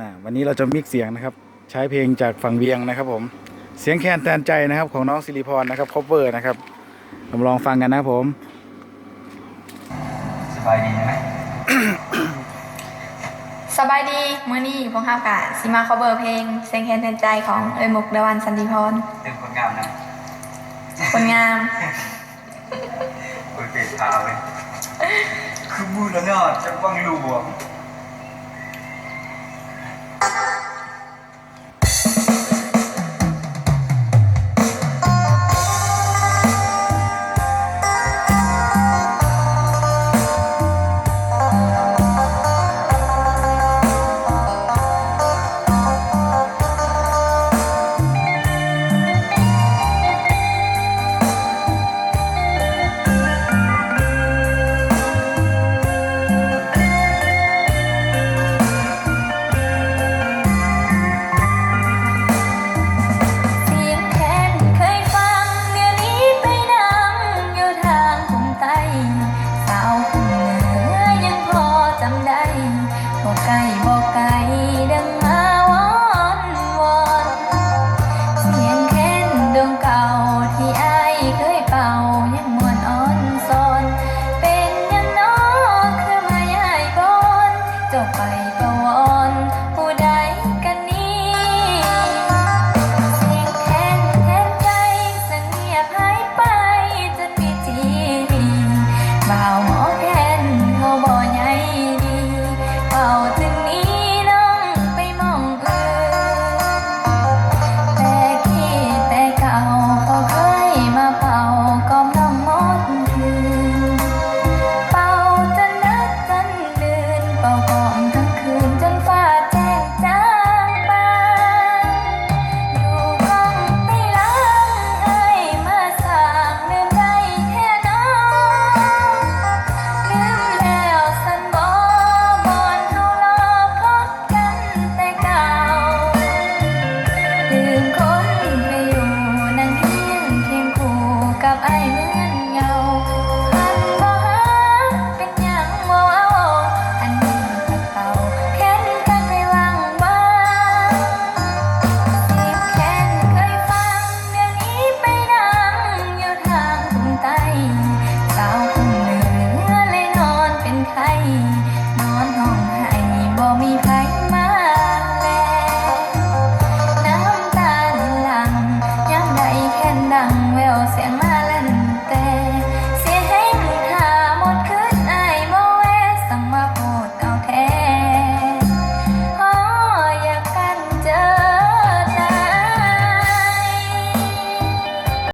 อ่าวันนี้เราจะมิกเสียงนะครับ ใช้เพลงจากฝั่งเวียงนะครับ ผมเสียงแคนแทนใจนะครับ ของน้องสิริพรนะครับคอเวอร์นะครับเรามาลองฟังกันนะครับผมสบายดีไหมสบายดีมื้อนี้พวกข้าวกะซิมาคอเบอร์เพลงเสียงแคนแทนใจของเอยมุกดาวันสันติพรเป็นคนงามนะคนงามโอเคพาไปคือมูลเนาะจะวังหลวง บ่ไก